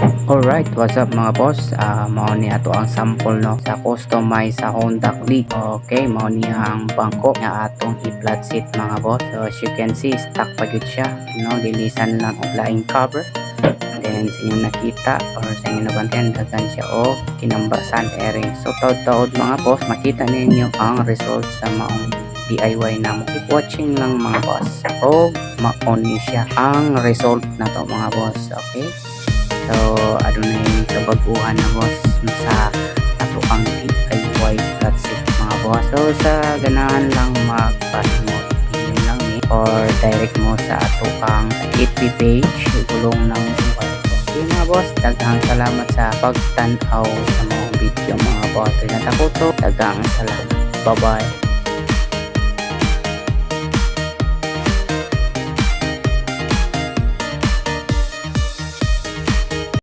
Alright, what's up mga boss? Ah, mao ni ato ang sample no sa customize sa Honda Click. Okay, mao ni ang bangko nga atong i-flat seat mga boss. So as you can see, stock pa gyud siya. No, linisan lang og laing cover. Then sa inyong nakita or sa inyong nabantayan, dagan siya o kinambasan airing. So taod-taod mga boss, makita ninyo ang result sa maong DIY na mo. Keep watching lang mga boss. O ma-on ni siya ang result na to mga boss. Okay? So, adunay kabaguhan na boss sa ato ang DIY that's it mga boss. So, sa ganahan lang mag-pass mo lang ni or direct mo sa ato ang FB page gulong ng buhay. Okay mga boss, daghang salamat sa pagtanaw sa mga video mga boss. Rinat ako to, daghang salamat. Bye-bye.